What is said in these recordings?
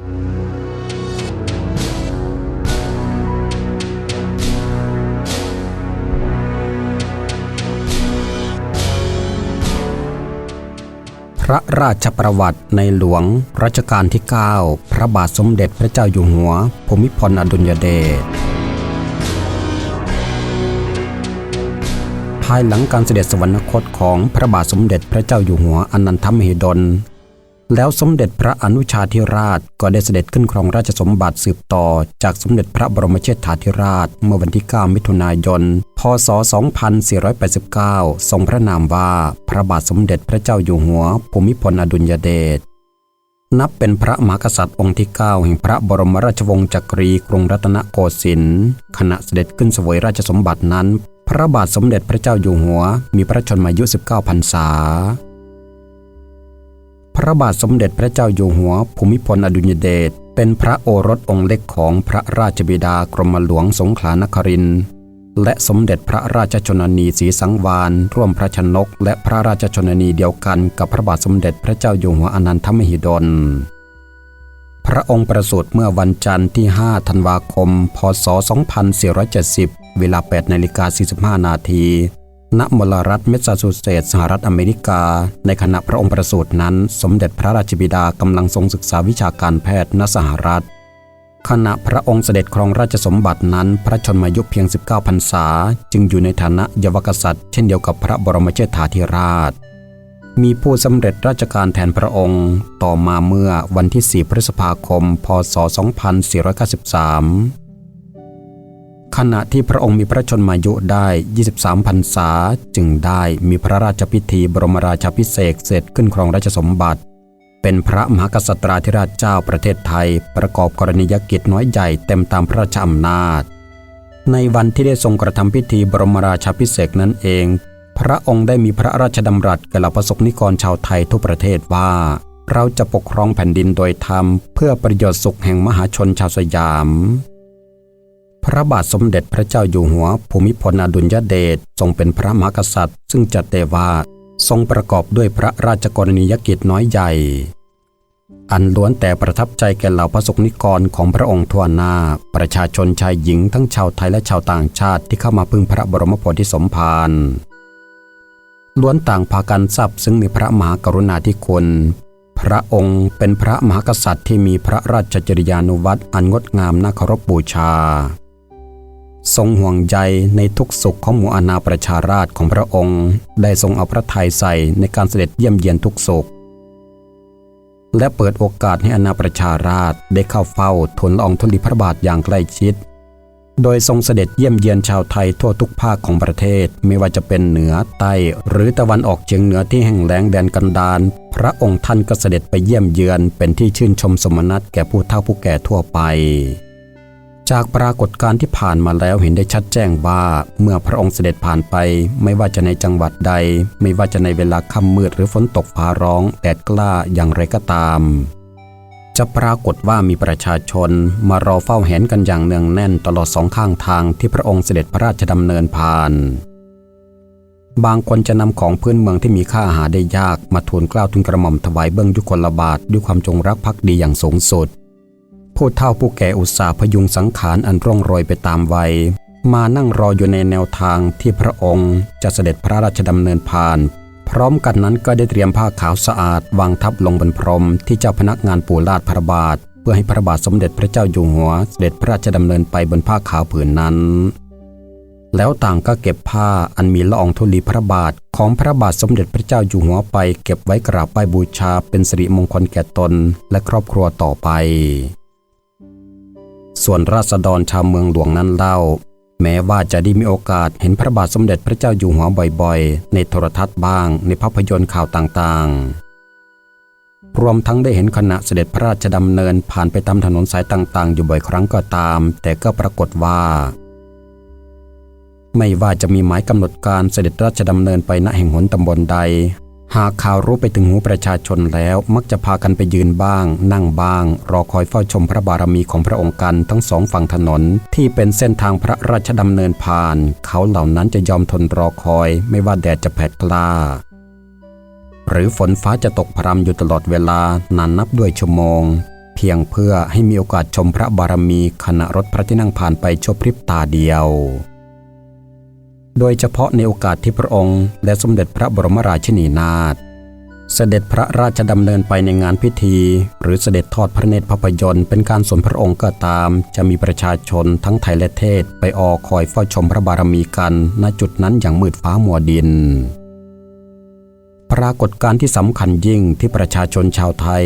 พระราชประวัติในหลวงรัชกาลที่ 9 พระบาทสมเด็จพระเจ้าอยู่หัวภูมิพลอดุลยเดช ภายหลังการเสด็จสวรรคตของพระบาทสมเด็จพระเจ้าอยู่หัวอนันทมหิดล แล้วสมเด็จพระอนุชาธิราชก็ได้เสด็จขึ้นครองราชสมบัติสืบต่อ จากสมเด็จพระบรมเชษฐาธิราช เมื่อวันที่ 9 มิถุนายน พศ 2489 ทรงพระนามว่าพระบาทสมเด็จพระเจ้าอยู่หัว ภูมิพลอดุลยเดชนับเป็นพระมหากษัตริย์องค์ที่ 9 แห่งพระบรมราชวงศ์จักรีกรุงรัตนโกสินทร์ขณะเสด็จขึ้นสวยราชสมบัตินั้น พระบาทสมเด็จพระเจ้าอยู่หัว มีพระชนมายุ 19 พรรษา พระบาทสมเด็จพระเจ้าอยู่หัว ภูมิพลอดุลยเดชเป็นพระโอรสองค์เล็กของพระราชบิดากรมหลวงสงขลานครินทร์และสมเด็จพระราชชนนีศรีสังวานร่วมพระชนก และพระราชชนนีเดียวกันกับพระบาทสมเด็จพระเจ้าอยู่หัวอนันทมหิดล พระองค์ประสูติเมื่อวันจันทร์ที่ 5 ธันวาคม พศ 2470 เวลา 8นาฬิกา45 นาที ณมลรัฐเมสซาชูเซตส์สหรัฐอเมริกา ในขณะพระองค์ประสูตินั้น สมเด็จพระราชบิดากำลังทรงศึกษาวิชาการแพทย์ณสหรัฐ ขณะพระองค์เสด็จครองราชสมบัตินั้น พระชนมายุเพียง 19พรรษา จึงอยู่ในฐานะเยาวกษัตริย์ เช่นเดียวกับพระบรมเชษฐาธิราช มีผู้สำเร็จราชการแทนพระองค์ ต่อมาเมื่อวันที่ 4 พฤษภาคม พศ 2493 ขณะที่พระองค์มีพระชนมายุได้ 23พรรษา จึงได้มีพระราชพิธีบรมราชาพิเศษเสร็จขึ้นครองราชสมบัติ เป็นพระมหากษัตราธิราชเจ้าประเทศไทย ประกอบกรณียกิจน้อยใหญ่เต็มตามพระราชอำนาจ ในวันที่ได้ทรงกระทำพิธีบรมราชาพิเศษนั้นเอง พระองค์ได้มีพระราชดำรัสแก่เหล่าประสบนิกรชาวไทยทุกประเทศว่าเราจะปกครองแผ่นดินโดยธรรม เพื่อประโยชน์สุขแห่งมหาชนชาวสยาม พระบาทสมเด็จพระเจ้าอยู่หัว ภูมิพลอดุลยเดชทรงเป็นพระมหากษัตริย์ ซึ่งจัดได้ว่าทรงประกอบด้วยพระราชกรณียกิจน้อยใหญ่ อันล้วนแต่ประทับใจแก่เหล่าพระสงฆ์นิกรของพระองค์ทั่วหน้า ประชาชนชายหญิงทั้งชาวไทยและชาวต่างชาติที่เข้ามาพึ่งพระบรมโพธิสมภารล้วนต่างพากันทราบซึ่งในพระมหากรุณาธิคุณพระองค์เป็นพระมหากษัตริย์ที่มีพระราชจริยานุวัตอันงดงามน่าเคารพบูชา ทรงห่วงใยในทุกสุขของหมู่อาณาประชาราชของพระองค์ ได้ทรงเอาพระทัยใส่ในการเสด็จเยี่ยมเยียนทุกสุข และเปิดโอกาสให้อาณาประชาราชได้เข้าเฝ้าทูลละอองธุลีพระบาทอย่างใกล้ชิด โดยทรงเสด็จเยี่ยมเยียนชาวไทยทั่วทุกภาคของประเทศไม่ว่าจะเป็นเหนือใต้หรือตะวันออกเฉียงเหนือที่แห่งแล้งแดนกันดารพระองค์ท่านก็เสด็จไปเยี่ยมเยือนเป็นที่ชื่นชมสมนัตแก่ผู้เฒ่าผู้แก่ทั่วไป จากปรากฏการณ์ที่ผ่านมาแล้วเห็นได้ชัดแจ้งว่า เมื่อพระองค์เสด็จผ่านไป ไม่ว่าจะในจังหวัดใด ไม่ว่าจะในเวลาค่ำมืดหรือฝนตกฟ้าร้องแดดกล้าอย่างไรก็ตาม จะปรากฏว่ามีประชาชนมารอเฝ้าเห็นกันอย่างเนืองแน่นตลอดสองข้างทางที่พระองค์เสด็จพระราชดำเนินผ่าน บางคนจะนำของพื้นเมืองที่มีค่าหาได้ยากมาทูลกล้าทูลกระหม่อมถวายเบื้องยุคลบาทด้วยความจงรักภักดีอย่างสูงสุด ผู้เฒ่าผู้แก่อุตสาห์พยุงสังขารอันร่องรอยไปตามวัย มานั่งรออยู่ในแนวทางที่พระองค์จะเสด็จพระราชดำเนินผ่าน พร้อมกันนั้นก็ได้เตรียมผ้าขาวสะอาด วางทับลงบนพรมที่เจ้าพนักงานปู่ลาดพระบาท เพื่อให้พระบาทสมเด็จพระเจ้าอยู่หัว เสด็จพระราชดำเนินไปบนผ้าขาวผืนนั้น แล้วต่างก็เก็บผ้าอันมีละอองธุลีพระบาทของพระบาทสมเด็จพระเจ้าอยู่หัวไป เก็บไว้กราบไหว้บูชาเป็นสิริมงคลแก่ตนและครอบครัวต่อไป ส่วนราษฎรชาวเมืองหลวงนั้นเล่า แม้ว่าจะได้มีโอกาสเห็นพระบาทสมเด็จพระเจ้าอยู่หัวบ่อยๆ ในโทรทัศน์บ้างในภาพยนตร์ข่าวต่างๆ รวมทั้งได้เห็นขณะเสด็จพระราชดำเนินผ่านไปตามถนนสายต่างๆ อยู่บ่อยครั้งก็ตาม แต่ก็ปรากฏว่า ไม่ว่าจะมีหมายกำหนดการเสด็จราชดำเนินไปณแห่งหนตำบลใด หากข่าวรู้ไปถึงหูประชาชนแล้วมักจะพากันไปยืนบ้าง นั่งบ้าง รอคอยเฝ้าชมพระบารมีของพระองค์กันทั้งสองฝั่งถนน ที่เป็นเส้นทางพระราชดำเนินผ่าน เขาเหล่านั้นจะยอมทนรอคอย ไม่ว่าแดดจะแผดกล้า หรือฝนฟ้าจะตกพรำอยู่ตลอดเวลานานนับด้วยชั่วโมง เพียงเพื่อให้มีโอกาสชมพระบารมีขณะรถพระที่นั่งผ่านไปชั่วพริบตาเดียว โดยเฉพาะในโอกาสที่พระองค์ และสมเด็จพระบรมราชินีนาถเสด็จพระราชดำเนินไปในงานพิธี หรือเสด็จทอดพระเนตรภาพยนตร์เป็นการสนพระองค์ก็ตาม จะมีประชาชนทั้งไทยและเทศ ไปออคอยเฝ้าชมพระบารมีกัน ณจุดนั้นอย่างมืดฟ้ามัวดิน ปรากฏการณ์ที่สำคัญยิ่งที่ประชาชนชาวไทย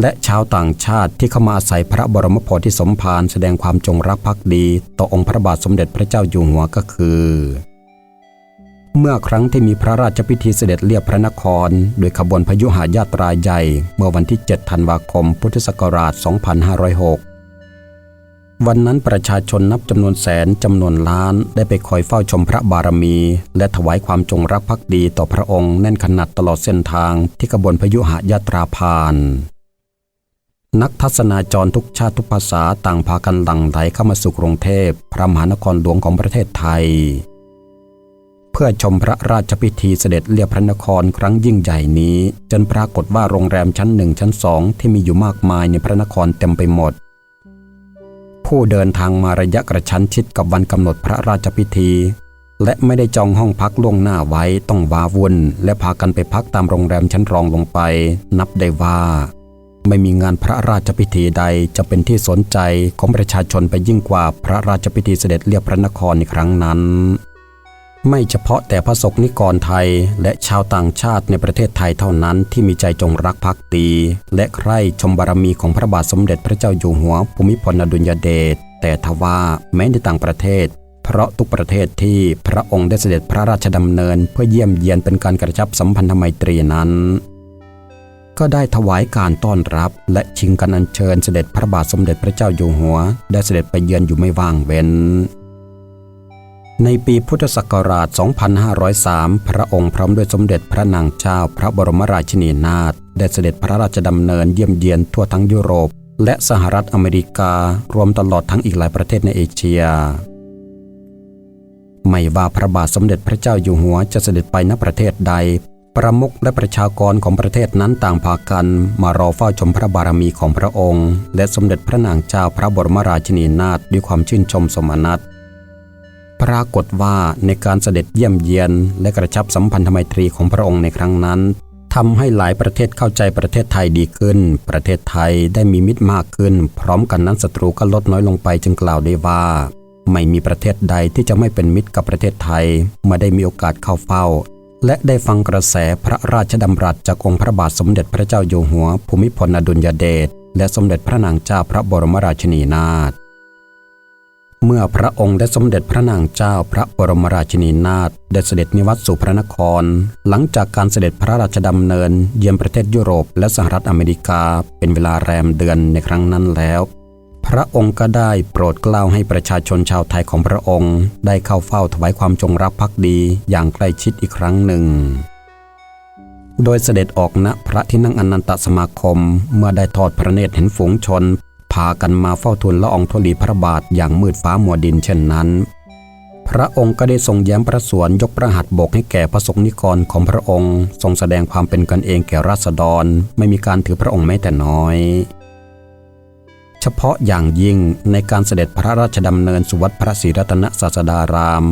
และชาวต่างชาติที่เข้ามาอาศัยพระบรมโพธิสมภารแสดงความจงรักภักดี ต่อองค์พระบาทสมเด็จพระเจ้าอยู่หัวก็คือ เมื่อครั้งที่มีพระราชพิธีเสด็จเลียบพระนคร โดยขบวนพยุหายาตราใหญ่ เมื่อวันที่ 7 ธันวาคม พุทธศักราช 2506 วันนั้นประชาชนนับจำนวนแสนจำนวนล้านได้ไปคอยเฝ้าชมพระบารมี และถวายความจงรักภักดีต่อพระองค์แน่นขนาดตลอดเส้นทางที่ขบวนพยุหายาตราผ่านนักทัศนาจรทุกชาติทุกภาษาต่างพากันหลั่งไหลเข้ามาสู่กรุงเทพ พระมหานครหลวงของประเทศไทย พื่อชมพระราชพิธีเสด็จเลียบพระนครครั้งยิ่งใหญ่นี้ จนปรากฏว่าโรงแรมชั้นหนึ่งชั้นสองที่มีอยู่มากมายในพระนครเต็มไปหมด ผู้เดินทางมาระยะกระชั้นชิดกับวันกำหนดพระราชพิธี และไม่ได้จองห้องพักล่วงหน้าไว้ต้องว้าวุ่นและพากันไปพักตามโรงแรมชั้นรองลงไป นับได้ว่า ไม่มีงานพระราชพิธีใดจะเป็นที่สนใจของประชาชนไปยิ่งกว่าพระราชพิธีเสด็จเลียบพระนครในครั้งนั้น ไม่เฉพาะแต่พระสกนิกรไทยและชาวต่างชาติในประเทศไทยเท่านั้นที่มีใจจงรักภักดี และใคร่ชมบารมีของพระบาทสมเด็จพระเจ้าอยู่หัวภูมิพลอดุลยเดชแต่ทว่าแม้ในต่างประเทศ เพราะทุกประเทศที่พระองค์ได้เสด็จพระราชดำเนิน เพื่อเยี่ยมเยียนเป็นการกระชับสัมพันธไมตรีนั้น ก็ได้ถวายการต้อนรับ และชิงกันอัญเชิญเสด็จพระบาทสมเด็จพระเจ้าอยู่หัว ได้เสด็จไปเยือนอยู่ไม่ว่างเว้น ในปีพุทธศักราช 2503 พระองค์พร้อมด้วยสมเด็จพระนางเจ้าพระบรมราชินีนาถได้เสด็จพระราชดำเนินเยี่ยมเยียนทั่วทั้งยุโรป และสหรัฐอเมริการวมตลอดทั้งอีกหลายประเทศในเอเชีย ไม่ว่าพระบาทสมเด็จพระเจ้าอยู่หัวจะเสด็จไปณประเทศใด ประมุขและประชากรของประเทศนั้นต่างพากัน มารอเฝ้าชมพระบารมีของพระองค์ และสมเด็จพระนางเจ้าพระบรมราชินีนาถด้วยความชื่นชมสมนัต ปรากฏว่าในการเสด็จเยี่ยมเยียน และกระชับสัมพันธไมตรีของพระองค์ในครั้งนั้นทำให้หลายประเทศเข้าใจประเทศไทยดีขึ้น ประเทศไทยได้มีมิตรมากขึ้น พร้อมกันนั้นศัตรูก็ลดน้อยลงไปจึงกล่าวได้ว่า ไม่มีประเทศใดที่จะไม่เป็นมิตรกับประเทศไทยเมื่อได้มีโอกาสเข้าเฝ้า และได้ฟังกระแสพระราชดำรัสจากองค์พระบาทสมเด็จพระเจ้าอยู่หัว ภูมิพลอดุลยเดชและสมเด็จพระนางเจ้าพระบรมราชินีนาถ เมื่อพระองค์และสมเด็จพระนางเจ้าพระบรมราชินีนาถได้เสด็จนิวัตสู่พระนคร หลังจากการเสด็จพระราชดำเนิน เยี่ยมประเทศยุโรปและสหรัฐอเมริกาเป็นเวลาแรมเดือนในครั้งนั้นแล้ว พระองค์ก็ได้โปรดเกล้าให้ประชาชนชาวไทยของพระองค์ ได้เข้าเฝ้าถวายความจงรักภักดีอย่างใกล้ชิดอีกครั้งหนึ่งโดยเสด็จออกณพระที่นั่งอนันตสมาคม เมื่อได้ทอดพระเนตรเห็นฝูงชน พากันมาเฝ้าทูลละอองธุลีพระบาทอย่างมืดฟ้ามัวดินเช่นนั้น พระองค์ก็ได้ทรงแย้มพระสวนยกพระหัตถ์บกให้แก่พระสงฆ์นิกรของพระองค์ ทรงแสดงความเป็นกันเองแก่ราษฎร ไม่มีการถือพระองค์แม้แต่น้อย เฉพาะอย่างยิ่งในการเสด็จพระราชดำเนินสุวัดพระศรีรัตนศาสดาราม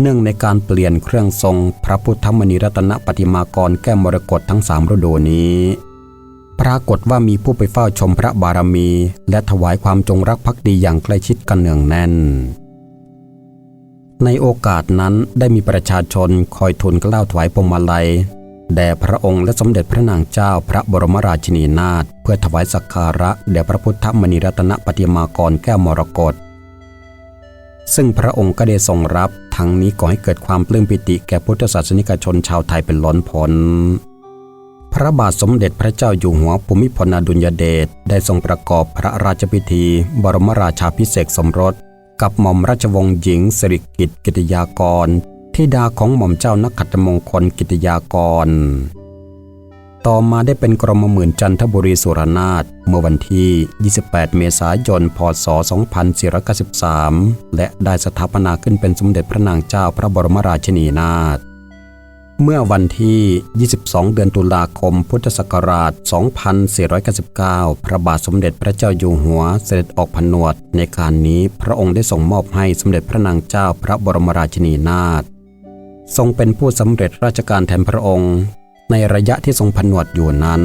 เนื่องในการเปลี่ยนเครื่องทรงพระพุทธมณีรัตนปฏิมากรแก้วมรกตทั้งสามฤดูนี้ ปรากฏว่ามีผู้ไปเฝ้าชมพระบารมี และถวายความจงรักภักดีอย่างใกล้ชิดกันเนืองแน่น ในโอกาสนั้นได้มีประชาชนคอยทูลกล้าวถวายพวงมาลัยแด่พระองค์และสมเด็จพระนางเจ้าพระบรมราชินีนาถเพื่อถวายสักการะแด่พระพุทธมณีรัตนปฏิมากรแก้วมรกตซึ่งพระองค์ก็ได้ทรงรับทั้งนี้ก่อให้เกิดความปลื้มปิติแก่พุทธศาสนิกชนชาวไทยเป็นล้นพ้น พระบาทสมเด็จพระเจ้าอยู่หัวภูมิพลอดุลยเดชได้ทรงประกอบพระราชพิธี บรมราชาพิเศษสมรส กับหม่อมราชวงศ์หญิงสิริกิติกิติยากรธิดาของหม่อมเจ้านักขัตมงคลกิติยากร ต่อมาได้เป็นกรมหมื่นจันทบุรีสุรนาถเมื่อวันที่ 28 เมษายน พศ 2493 และได้สถาปนาขึ้นเป็นสมเด็จพระนางเจ้าพระบรมราชินีนาถ เมื่อวันที่ 22 เดือนตุลาคม พุทธศักราช 2499 พระบาทสมเด็จพระเจ้าอยู่หัวเสด็จออกผนวด ในการนี้พระองค์ได้ทรงมอบให้สมเด็จพระนางเจ้าพระบรมราชินีนาถ ทรงเป็นผู้สำเร็จราชการแทนพระองค์ ในระยะที่ทรงผนวดอยู่นั้น